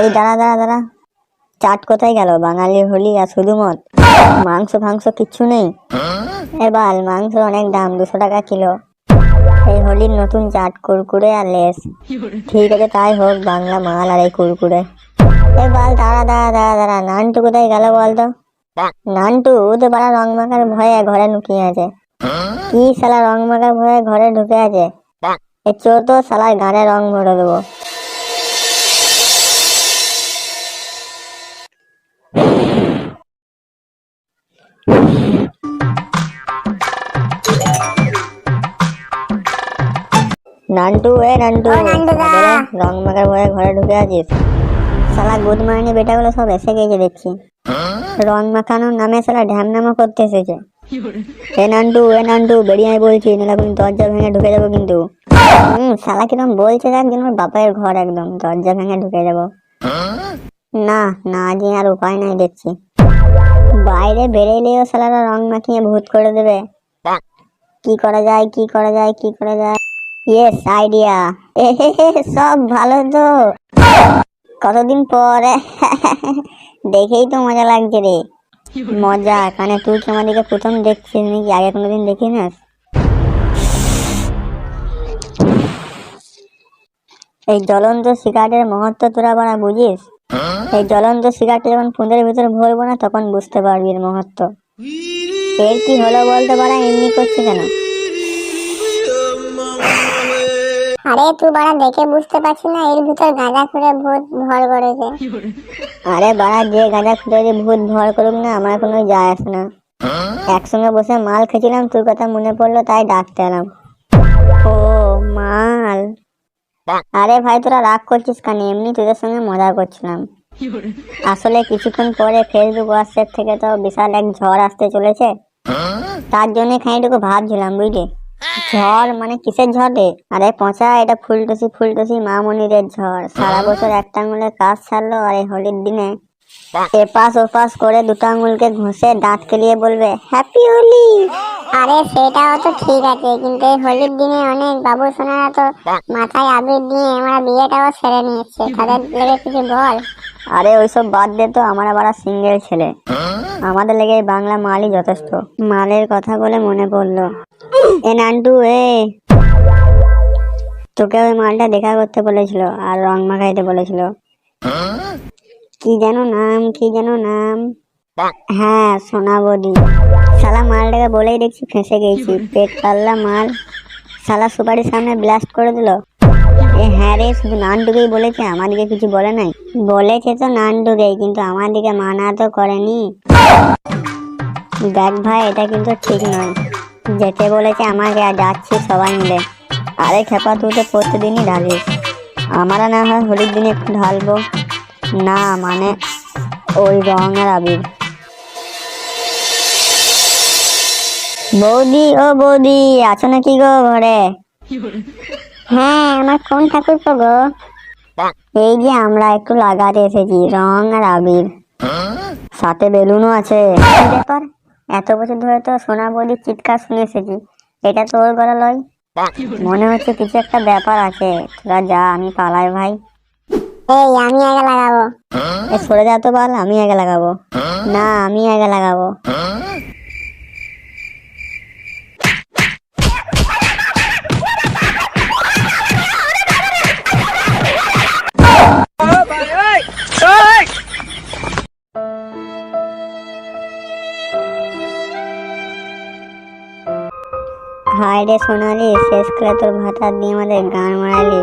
এই দাঁড়া দাঁড়া দাঁড়া। চাট কোথায় গেল? বাঙালির হোলি আর শুধু মদ মাংস ফাংস কিচ্ছু নেই? এ বাল মাংস অনেক দাম দুশো টাকা কিলো। হোলির নতুন চাট, কুরকুরে আর লেস। ঠিক আছে, তাই হোক, বাংলা মাল আর এই কুরকুরে। এ বাল, দাঁড়া দাঁড়া দাঁড়া দাঁড়া, নানটু কোথায় গেল বলতো নানটু তো বাড়া রং মাখার ভয়ে ঘরে লুকিয়ে আছে। কি শালা রং মাখার ভয়ে ঘরে ঢুকে আছে? এ চো তো শালার রং ভরে দেবো। নান্টু এ নান্টু। রং মাখার ভয়ে ঘরে ঢুকে আছিস? শালা গুড মাইনি বেটাগুলো সব এসে গেছে দেখছি। রং মাখানোর নামে শালা ঢ্যামনামা করতে এসেছে। এ নান্টু এ নান্টু বেরিয়ে বলছি নাহলে এখন দরজা ভেঙে ঢুকে যাব কিন্তু। হুম শালা কিরম বলছে ওর বাপের ঘর একদম দরজা ভেঙে ঢুকে যাব। না না যে আর উপায় নাই দেখছি। বাইরে বেরেলেও শালারা রং মাখিয়ে ভূত করে দেবে। কি করা যায় কি করা যায় কি করা যায়? ইয়েস আইডিয়া সব ভালো তো। কতদিন পরে? দেখেই তো মজা লাগছে রে। মজা, কানে তুই কি আমাদেরকে প্রথম দেখছিস নাকি? আগে কোনোদিন দেখি না এই জ্বলন্ত সিগারেটের মহত্ব তোরা বাড়া বুঝিস? এই জ্বলন্ত সিগারেটটা যখন পুঁদের ভিতরে ভরবো না, তখন বুঝতে পারবি এর মহত্ব। এর কি হলো বলতে পারা এমনি করছে কেন? আরে তুই বাড়া দেখে বুঝতে পারছি না, এর ভিতর গাঁজা খুঁড়ে ভূত ভর করেছে। আরে বাড়া, যে গাঁজা খুঁড়ে ভূত ভর করুক না, আমার কোনো যায় আসে না। একসঙ্গে বসে মাল খেয়েছিলাম, তোর কথা মনে পড়ল, তাই ডাকতে এলাম। ও মাল। আরে ভাই, তোরা রাগ করছিস কেন? এমনি তোদের সঙ্গে মজা করছিলাম। আসলে কিছুক্ষণ পরে ফেসবুক হোয়াটসঅ্যাপ থেকে তো বিশাল এক ঝড় আসতে চলেছে। তার জন্য খানিটুকু ভাবছিলাম, বুঝলি? ঝড় মানে কিসের ঝড় রে? আরে পচা এটা ফুলটুসি ফুলটুসি মামনিদের ঝড়। সারা বছর একটা আঙুলে কাজ ছাড়লো আর এই হোলির দিনে এপাশ ওপাশ করে দুটো আঙুলকে ঘষে দাঁত কেলিয়ে বলবে হ্যাপি হোলি আরে সেটাও তো ঠিক আছে কিন্তু এই হোলির দিনে অনেক বাবু সোনারা তো মাথায় আবির দিয়ে আমরা বিয়েটাও সেরে নিয়েছে। তাদের লেগে কিছু বল। আরে ওইসব বাদ দে তো আমার আবার সিঙ্গেল ছেলে। আমাদের লেগে বাংলা মালই যথেষ্ট। মালের কথা বলে মনে পড়ল। এ নান্টু, এ। তোকে ওই মালটা দেখা করতে বলেছিল আর রং মাখাইতে বলেছিল। কি যেন নাম, কি যেন নাম? হ্যাঁ সোনাবদি শালা মালটাকে বলেই দেখছি ফেঁসে গেছি। পেট পাল্লা মাল। শালা সুপারির সামনে ব্লাস্ট করে দিল। এ হ্যাঁ রে, শুধু নানটুকেই বলেছে আমাদিকে কিছু বলে নাই। বলেছে তো নানটুকেই, কিন্তু আমাদিকে মানা তো করেনি। দেখ ভাই, এটা কিন্তু ঠিক নয়। যেতে বলেছে আমাকে আর যাচ্ছি সবাই মিলে। আরে খেপা তুই তো প্রতিদিনই ঢালিস আমরা না হয় হোলির দিনে একটু ঢালবো। না মানে ওই রং আর আবির। বৌদি ও বৌদি আছো নাকি গো ঘরে? হ্যাঁ আমার কোন ঠাকুর গো? এই যে আমরা একটু লাগাতে এসেছি রং আর আবির। সাথে বেলুনও আছে। ব্যাপার? এত বছর ধরে তো সোনা বলি চিৎকার শুনে এসেছি। এটা তো ওর গলা লয়। মনে হচ্ছে কিছু একটা ব্যাপার আছে। তোরা যা আমি পালাই ভাই। এই আমি আগে লাগাবো। এ সরে যা তো বল আমি আগে লাগাবো। না আমি আগে লাগাবো। হাই রে সোনালি শেষ করে তোর ভাতা দিয়ে আমাদের গান মারালি